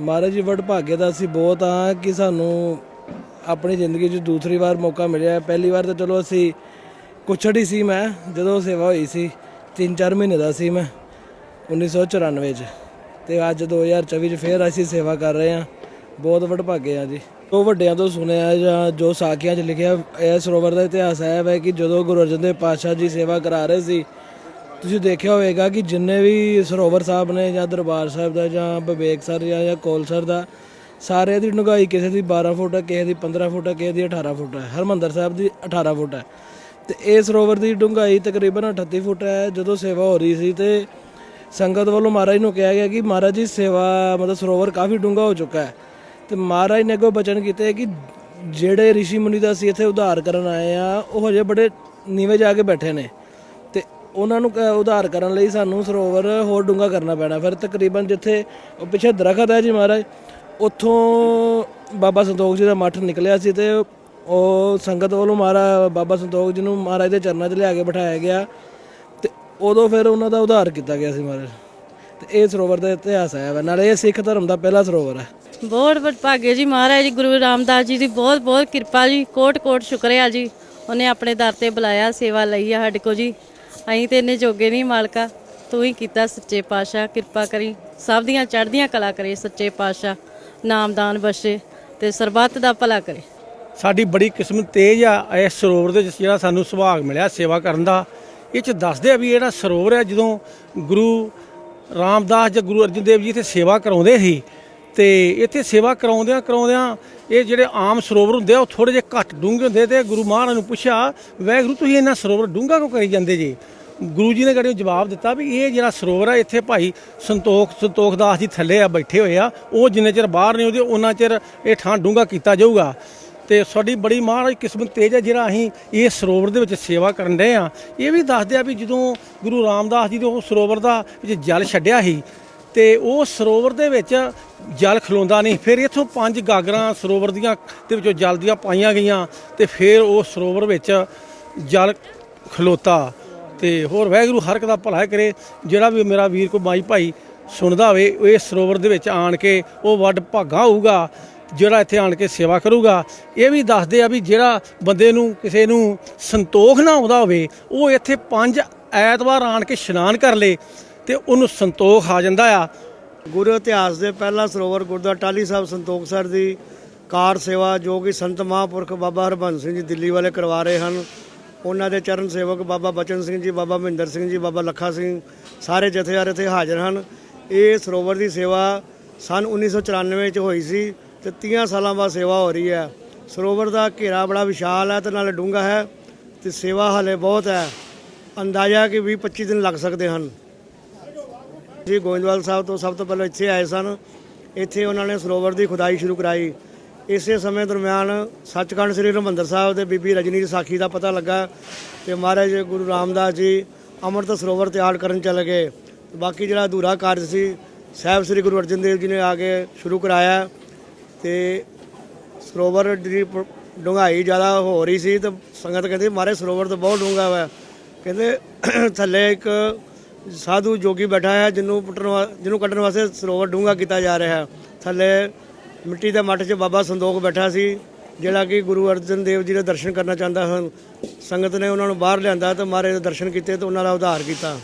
ਮਹਾਰਾਜ ਜੀ ਵਡਭਾਗੇ ਦਾ ਅਸੀਂ ਬਹੁਤ ਆ ਕਿ ਸਾਨੂੰ ਆਪਣੀ ਜ਼ਿੰਦਗੀ 'ਚ ਦੂਸਰੀ ਵਾਰ ਮੌਕਾ ਮਿਲਿਆ ਪਹਿਲੀ ਵਾਰ ਤਾਂ ਚਲੋ ਅਸੀਂ ਕੁਛੜ ਹੀ ਸੀ ਮੈਂ, ਜਦੋਂ ਸੇਵਾ ਹੋਈ ਸੀ 3-4 ਮਹੀਨੇ ਦਾ ਸੀ ਮੈਂ 1994 ਚ। ਤੇ ਅੱਜ 2024 ਚ ਫੇਰ ਅਸੀਂ ਸੇਵਾ ਕਰ ਰਹੇ ਹਾਂ। ਬਹੁਤ ਵਡਭਾਗੇ ਆ ਜੀ। ਉਹ ਵੱਡਿਆਂ ਤੋਂ ਸੁਣਿਆ ਜਾਂ ਜੋ ਸਾਖੀਆਂ 'ਚ ਲਿਖਿਆ ਇਹ ਸਰੋਵਰ ਦਾ ਇਤਿਹਾਸ ਹੈ ਹੈ ਕਿ ਜਦੋਂ ਗੁਰੂ ਅਰਜਨ ਦੇਵ ਪਾਤਸ਼ਾਹ ਜੀ ਸੇਵਾ ਕਰਾ ਰਹੇ ਸੀ ਤੁਸੀਂ ਦੇਖਿਆ ਹੋਵੇਗਾ ਕਿ ਜਿੰਨੇ ਵੀ ਸਰੋਵਰ ਸਾਹਿਬ ਨੇ ਜਾਂ ਦਰਬਾਰ ਸਾਹਿਬ ਦਾ ਜਾਂ ਵਿਵੇਕ ਸਰ ਜਾਂ ਜਾਂ ਕੌਲਸਰ ਦਾ ਸਾਰੇ ਦੀ ਡੂੰਘਾਈ ਕਿਸੇ ਦੀ 12 ਫੁੱਟ ਹੈ, ਕਿਸੇ ਦੀ 15 ਫੁੱਟ ਹੈ, ਕਿਸੇ ਦੀ 18 ਫੁੱਟ ਹੈ। ਹਰਮੰਦਰ ਸਾਹਿਬ ਦੀ 18 ਫੁੱਟ ਹੈ। ਤੇ ਇਹ ਸਰੋਵਰ ਦੀ ਡੂੰਘਾਈ ਤਕਰੀਬਨ 38 ਫੁੱਟ ਹੈ। ਜਦੋਂ ਸੇਵਾ ਹੋ ਰਹੀ ਸੀ ਤੇ ਸੰਗਤ ਵੱਲੋਂ ਮਹਾਰਾਜ ਨੂੰ ਕਿਹਾ ਗਿਆ ਕਿ ਮਹਾਰਾਜ ਜੀ, ਸੇਵਾ ਮਤਲਬ ਸਰੋਵਰ ਕਾਫੀ ਡੂੰਘਾ ਹੋ ਚੁੱਕਾ ਹੈ। ਤੇ ਮਹਾਰਾਜ ਨੇ ਅੱਗੋਂ ਬਚਨ ਕੀਤੇ ਕਿ ਜਿਹੜੇ ઋષਿ ਮੁਨੀ ਦਾ ਅਸੀਂ ਇੱਥੇ ਉਧਾਰ ਕਰਨ ਆਏ ਆ ਉਹ ਹਜੇ ਬੜੇ ਨੀਵੇਂ ਜਾ ਕੇ ਬੈਠੇ ਨੇ। ਉਹਨਾਂ ਨੂੰ ਕ- ਉਧਾਰ ਕਰਨ ਲਈ ਸਾਨੂੰ ਸਰੋਵਰ ਹੋਰ ਡੂੰਘਾ ਕਰਨਾ ਪੈਣਾ। ਫਿਰ ਤਕਰੀਬਨ ਜਿੱਥੇ ਉਹ ਪਿੱਛੇ ਦਰਖਤ ਹੈ ਜੀ ਮਹਾਰਾਜ, ਉੱਥੋਂ ਬਾਬਾ ਸੰਤੋਖ ਜੀ ਦਾ ਮੱਠ ਨਿਕਲਿਆ ਸੀ ਤੇ ਉਹ ਸੰਗਤ ਵੱਲੋਂ ਮਹਾਰਾ, ਬਾਬਾ ਸੰਤੋਖ ਜੀ ਨੂੰ ਮਹਾਰਾਜ ਦੇ ਚਰਨਾਂ 'ਚ ਲਿਆ ਕੇ ਬਿਠਾਇਆ ਗਿਆ ਤੇ ਉਦੋਂ ਫਿਰ ਉਹਨਾਂ ਦਾ ਉਧਾਰ ਕੀਤਾ ਗਿਆ ਸੀ ਮਹਾਰਾਜ। ਤੇ ਇਹ ਸਰੋਵਰ ਦਾ ਇਤਿਹਾਸ ਹੈ ਵਾ। ਨਾਲੇ ਇਹ ਸਿੱਖ ਧਰਮ ਦਾ ਪਹਿਲਾ ਸਰੋਵਰ ਹੈ ਬਹੁਤ ਵਡਭਾਗੇ ਜੀ ਮਹਾਰਾਜ, ਜੀ ਗੁਰੂ ਰਾਮਦਾਸ ਜੀ ਦੀ ਬਹੁਤ ਬਹੁਤ ਕਿਰਪਾ ਜੀ। ਕੋਟ ਕੋਟ ਸ਼ੁਕਰੀਆ ਜੀ। ਉਹਨੇ ਆਪਣੇ ਦਰ ਤੇ ਬੁਲਾਇਆ, ਸੇਵਾ ਲਈ ਆ ਸਾਡੇ ਕੋ ਜੀ। ਅਸੀਂ ਤੇ ਇੰਨੇ ਜੋਗੇ ਨਹੀਂ ਮਾਲਕਾ। ਤੂੰ ਹੀ ਕੀਤਾ ਸੱਚੇ ਪਾਤਸ਼ਾਹ, ਕਿਰਪਾ ਕਰੀ। ਸਭ ਦੀਆਂ ਚੜ੍ਹਦੀਆਂ ਕਲਾ ਕਰੇ ਸੱਚੇ ਪਾਤਸ਼ਾਹ, ਨਾਮਦਾਨ ਬਖਸ਼ੇ ਤੇ ਸਰਬੱਤ ਦਾ ਭਲਾ ਕਰੇ। ਸਾਡੀ ਬੜੀ ਕਿਸਮਤ ਤੇਜ ਆ, ਇਸ ਸਰੋਵਰ ਦੇ ਵਿੱਚ ਜਿਹੜਾ ਸਾਨੂੰ ਸੁਭਾਗ ਮਿਲਿਆ ਸੇਵਾ ਕਰਨ ਦਾ। ਇਹ ਚ ਦੱਸਦੇ ਆ ਵੀ ਜਿਹੜਾ ਸਰੋਵਰ ਹੈ, ਜਦੋਂ ਗੁਰੂ ਰਾਮਦਾਸ ਜਾਂ ਗੁਰੂ ਅਰਜਨ ਦੇਵ ਜੀ ਇੱਥੇ ਸੇਵਾ ਕਰਾਉਂਦੇ ਸੀ ਤੇ ਇੱਥੇ ਸੇਵਾ ਕਰਾਉਂਦਿਆਂ ਕਰਾਉਂਦਿਆਂ ਇਹ ਜਿਹੜੇ ਆਮ ਸਰੋਵਰ ਹੁੰਦੇ ਆ, ਉਹ ਥੋੜੇ ਜਿਹੇ ਘੱਟ ਡੂੰਘੇ ਹੁੰਦੇ ਤੇ ਗੁਰੂ ਮਹਾਰਾਜ ਨੂੰ ਪੁੱਛਿਆ, ਵਾਹਿਗੁਰੂ, ਤੁਸੀਂ ਇਹਨਾਂ ਸਰੋਵਰ ਡੂੰਘਾ ਕਿਉਂ ਕਰੀ ਜਾਂਦੇ ਜੀ? ਗੁਰੂ ਜੀ ਨੇ ਕਦੇ ਜਵਾਬ ਦਿੱਤਾ ਵੀ ਇਹ ਜਿਹੜਾ ਸਰੋਵਰ ਆ, ਇੱਥੇ ਭਾਈ ਸੰਤੋਖ ਸੰਤੋਖ ਦਾਸ ਜੀ ਥੱਲੇ ਆ, ਬੈਠੇ ਹੋਏ ਆ, ਉਹ ਜਿੰਨੇ ਚਿਰ ਬਾਹਰ ਨਹੀਂ ਆਉਂਦੇ, ਉਹਨਾਂ ਚਿਰ ਇਹ ਥਾਂ ਡੂੰਘਾ ਕੀਤਾ ਜਾਊਗਾ। ਤੇ ਸਾਡੀ ਬੜੀ ਮਹਾਰਾਜ ਕਿਸਮਤ ਤੇਜ ਹੈ ਜਿਹੜਾ ਅਸੀਂ ਇਹ ਸਰੋਵਰ ਦੇ ਵਿੱਚ ਸੇਵਾ ਕਰਨ ਦੇ ਆ। ਇਹ ਵੀ ਦੱਸਦੇ ਆ ਵੀ ਜਦੋਂ ਗੁਰੂ ਰਾਮਦਾਸ ਜੀ ਦੇ ਉਹ ਸਰੋਵਰ ਦਾ ਵਿੱਚ ਜਲ ਛੱਡਿਆ ਸੀ ਤੇ ਉਹ ਸਰੋਵਰ ਦੇ ਵਿੱਚ ਜਲ ਖਲੋਂਦਾ ਨਹੀਂ। ਫਿਰ ਇੱਥੋਂ ਪੰਜ ਗਾਗਰਾਂ ਸਰੋਵਰ ਦੀਆਂ ਦੇ ਵਿੱਚੋਂ ਜਲ ਦੀਆਂ ਪਾਈਆਂ ਗਈਆਂ ਤੇ ਫਿਰ ਉਹ ਸਰੋਵਰ ਵਿੱਚ ਜਲ ਖਲੋਤਾ। ਤੇ ਹੋਰ ਵਾਹਿਗੁਰੂ ਹਰ ਇੱਕ ਦਾ ਭਲਾ ਕਰੇ, ਜਿਹੜਾ ਵੀ ਮੇਰਾ ਵੀਰ ਕੋ ਮਾਈ ਭਾਈ ਸੁਣਦਾ ਹੋਵੇ ਇਹ ਸਰੋਵਰ ਦੇ ਵਿੱਚ ਆਣ ਕੇ ਉਹ ਵੱਡ ਭਾਗਾ ਹੋਊਗਾ, ਜਿਹੜਾ ਇੱਥੇ ਆਣ ਕੇ ਸੇਵਾ ਕਰੂਗਾ। ਇਹ ਵੀ ਦੱਸਦੇ ਆ ਵੀ ਜਿਹੜਾ ਬੰਦੇ ਨੂੰ ਕਿਸੇ ਨੂੰ ਸੰਤੋਖ ਨਾ ਆਉਂਦਾ ਹੋਵੇ, ਉਹ ਇੱਥੇ ਪੰਜ ਐਤਵਾਰ ਆਣ ਕੇ ਇਸ਼ਨਾਨ ਕਰ ਲੇ। ਤੇ ਉਹਨੂੰ ਸੰਤੋਖ ਆ ਜਾਂਦਾ ਆ। ਗੁਰੂ ਇਤਿਹਾਸ ਦੇ ਪਹਿਲਾ ਸਰੋਵਰ ਗੁਰਦੁਆਰਾ ਟਾਲੀ ਸਾਹਿਬ ਸੰਤੋਖ ਸਰ ਦੀ ਕਾਰ ਸੇਵਾ ਜੋ ਕਿ ਸੰਤ ਮਹਾਂਪੁਰਖ ਬਾਬਾ ਹਰਬੰਸ ਸਿੰਘ ਜੀ ਦਿੱਲੀ ਵਾਲੇ ਕਰਵਾ ਰਹੇ ਹਨ। ਉਹਨਾਂ ਦੇ ਚਰਨ ਸੇਵਕ ਬਾਬਾ ਬਚਨ ਸਿੰਘ ਜੀ, ਬਾਬਾ ਮਹਿੰਦਰ ਸਿੰਘ ਜੀ, ਬਾਬਾ ਲੱਖਾ ਸਿੰਘ ਸਾਰੇ ਜਥੇਦਾਰ ਇੱਥੇ ਹਾਜ਼ਰ ਹਨ। ਇਹ ਸਰੋਵਰ ਦੀ ਸੇਵਾ ਸਨ 1994 ਚ ਹੋਈ ਸੀ ਤੇ 30 ਸਾਲਾਂ ਬਾਅਦ ਸੇਵਾ ਹੋ ਰਹੀ ਹੈ। ਸਰੋਵਰ ਦਾ ਘੇਰਾ ਬੜਾ ਵਿਸ਼ਾਲ ਹੈ ਤੇ ਨਾਲੇ ਡੂੰਘਾ ਹੈ ਤੇ ਸੇਵਾ ਹਲੇ ਬਹੁਤ ਹੈ। ਅੰਦਾਜ਼ਾ ਕਿ 20 25 ਦਿਨ ਲੱਗ ਸਕਦੇ ਹਨ। ਜੀ, ਗੋਇੰਦਵਾਲ ਸਾਹਿਬ ਤੋਂ ਸਭ ਤੋਂ ਪਹਿਲਾਂ ਇੱਥੇ ਆਏ ਸਨ। ਇੱਥੇ ਉਹਨਾਂ ਨੇ ਸਰੋਵਰ ਦੀ ਖੁਦਾਈ ਸ਼ੁਰੂ ਕਰਾਈ। ਇਸੇ ਸਮੇਂ ਦਰਮਿਆਨ ਸੱਚਖੰਡ ਸ੍ਰੀ ਹਰਿਮੰਦਰ ਸਾਹਿਬ ਦੇ ਬੀਬੀ ਰਜਨੀ ਦੀ ਸਾਖੀ ਦਾ ਪਤਾ ਲੱਗਾ ਤੇ ਮਹਾਰਾਜ ਗੁਰੂ ਰਾਮਦਾਸ ਜੀ ਅੰਮ੍ਰਿਤ ਸਰੋਵਰ ਤਿਆਰ ਕਰਨ ਚਲੇ ਗਏ। ਬਾਕੀ ਜਿਹੜਾ ਅਧੂਰਾ ਕਾਰਜ ਸੀ, ਸਾਹਿਬ ਸ੍ਰੀ ਗੁਰੂ ਅਰਜਨ ਦੇਵ ਜੀ ਨੇ ਆ ਕੇ ਸ਼ੁਰੂ ਕਰਾਇਆ ਤੇ ਸਰੋਵਰ ਦੀ ਪ- ਡੂੰਘਾਈ ਜ਼ਿਆਦਾ ਹੋ ਰਹੀ ਸੀ ਤੇ ਸੰਗਤ ਕਹਿੰਦੀ, ਮਾਰੇ, ਸਰੋਵਰ ਤਾਂ ਬਹੁਤ ਡੂੰਘਾ ਹੋਇਆ ਕਹਿੰਦੇ, ਥੱਲੇ ਇੱਕ ਸਾਧੂ ਜੋਗੀ ਬੈਠਾ ਹੈ, ਜਿਹਨੂੰ ਪੁੱਟਣ ਵਾ- ਜਿਹਨੂੰ ਕੱਢਣ ਵਾਸਤੇ ਸਰੋਵਰ ਡੂੰਘਾ ਕੀਤਾ ਜਾ ਰਿਹਾ ਹੈ। ਥੱਲੇ ਮਿੱਟੀ ਦੇ ਮੱਠ 'ਚ ਬਾਬਾ ਸੰਦੋਖ ਬੈਠਾ ਸੀ, ਜਿਹੜਾ ਕਿ ਗੁਰੂ ਅਰਜਨ ਦੇਵ ਜੀ ਦੇ ਦਰਸ਼ਨ ਕਰਨਾ ਚਾਹੁੰਦਾ ਸਨ ਸੰਗਤ ਨੇ ਉਹਨਾਂ ਨੂੰ ਬਾਹਰ ਲਿਆਂਦਾ ਤੇ ਮਹਾਰਾਜ ਦੇ ਦਰਸ਼ਨ ਕੀਤੇ ਤੇ ਉਹਨਾਂ ਦਾ ਉਧਾਰ ਕੀਤਾ।